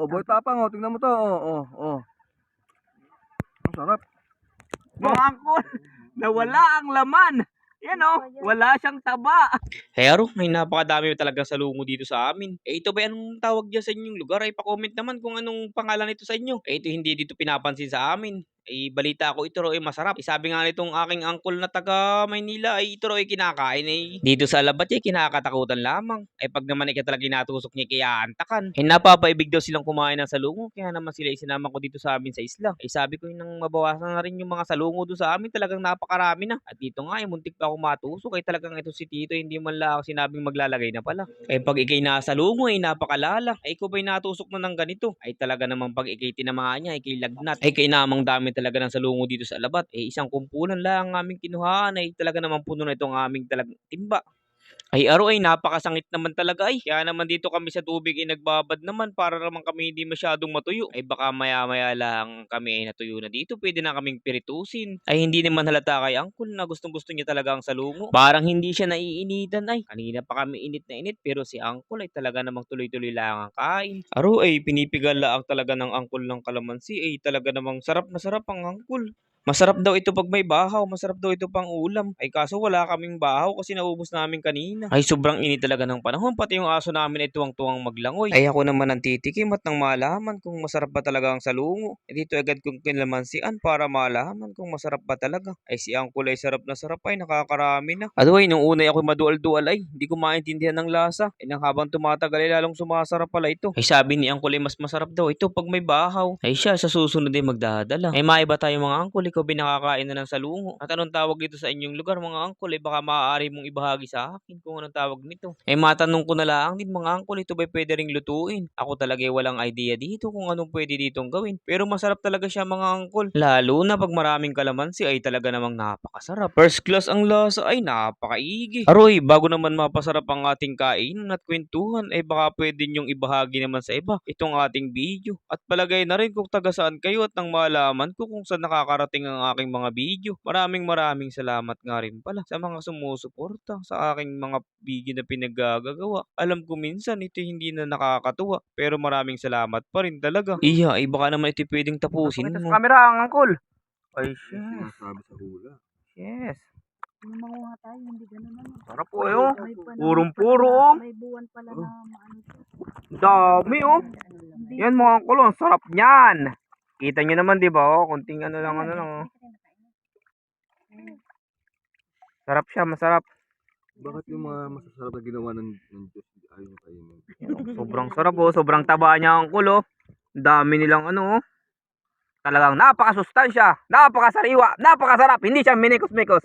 oh, boy tapang, oh. Tingnan mo to, oh, oh, oh. Ang sarap. Mga angkol, nawala ang laman. Yan o, wala siyang taba. Hero, may napakadami talaga salungo dito sa amin. Eh ito ba anong tawag dyan sa inyong lugar? Ay pa-comment naman kung anong pangalan nito sa inyo. Eh ito hindi dito pinapansin sa amin. Eh balita ko ito raw ay masarap. Eh, sabi nga nitong aking angkol na taga Maynila ay ito raw ay kinakain eh. Dito sa labat ay kinakatakutan lamang. Eh pag naman ay talaga inatusok niya kaya antakan. Eh napapaibig daw silang kumain ng salungo. Kaya naman sila isinama ko dito sa amin sa isla. Eh sabi ko nang mabawasan na rin yung mga salungo doon sa amin talagang napakarami na. At dito nga ay muntik pa ako matusok. Eh talagang ito si Tito hindi man lang ako sinabing maglalagay na pala. Eh pag ikay nasa lungo ay napakalala. Ay ko ba'y natusok na ng ganito? Ay talaga namang pag ikay tinamaan niya ay kay lagnat. Ay kay namang dami talaga ng salungo dito sa labat. Eh isang kumpulan lang ang aming kinuhaan ay talaga namang puno na itong aming talagang timba. Ay aro ay napakasangit naman talaga ay. Kaya naman dito kami sa tubig ay nagbabad naman para naman kami hindi masyadong matuyo. Ay baka maya maya lang kami ay natuyo na dito. Pwede na kaming piritusin. Ay hindi naman halata kay Angkol na gustong gusto niya talaga ang salungo. Parang hindi siya naiinitan ay. Kanina pa kami init na init pero si Angkol ay talaga namang tuloy-tuloy lang ang kain. Aro ay pinipigal lang talaga ng Angkol ng kalamansi ay talaga namang sarap na sarap ang Angkol. Masarap daw ito pag may bahaw, masarap daw ito pang ulam. Ay kaso wala kaming bahaw kasi naubos namin kanina. Ay sobrang init talaga ng panahon, pati yung aso namin ay tuwang-tuwang maglangoy. Ay ako naman ang titikim at nang malaman kung masarap ba talaga ang salungo. Eh dito agad kong kinlamansian para malaman kung masarap ba talaga. Ay si Angkol ay sarap na sarap ay nakakarami na. Adoy, nung una ay ako madual-dual ay hindi ko maintindihan ng lasa. Ay nang habang tumatagal ay lalong sumasarap pala ito. Ay sabi ni Angkol ay mas masarap daw ito pag may bahaw. Ay siya sa susunod ay magdadala. Ay maiba tayo mga Angkol, ikaw binakakain na ng salungo. At anong tawag dito sa inyong lugar mga Angkol? Ay baka maaari mong ibahagi sa akin kung anong tawag nito. Ay matanong ko na lang din mga Angkol, ito ba pwede ring lutuin? Ako talaga walang idea dito kung anong pwede ditong gawin. Pero masarap talaga siya mga Angkol. Lalo na pag maraming kalamansi ay talaga namang napakasarap. First class ang lasa ay napakaigi. Aroy, bago naman mapasarap ang ating kainan at kwentuhan, ay baka pwede niyong ibahagi naman sa iba itong ating video. At palagay na rin kung taga saan kayo at nang malaman ko kung saan nakakarating ang aking mga video. Maraming maraming salamat nga rin pala sa mga sumusuporta sa aking mga video na pinaggagawa. Alam ko minsan ito hindi na nakakatuwa pero maraming salamat pa rin talaga. Iya, ay baka naman ito pwedeng tapusin Ito mo. sa camera ang angkol. Ay, Yes. yes. Sinasabi sa hula. Yes. Yung manguha tayo, hindi ganun ano. Sarap po eh, oh. Purong-puro, oh. May buwan pala na maano. Dami oh. Yan mga angkol, ang sarap niyan. Kita nyo naman, di ba? Oh, kunting ano lang, ano lang. Oh. Sarap siya, masarap. Bakit yung mga masasarap na ginawa ng, ng Diyos ayaw nyo kainin? Sobrang sarap oh. Sobrang taba niya ang kulo. Ang dami nilang ano oh. Talagang napakasustansya, napakasariwa, napakasarap. Hindi siya minikos-mikos.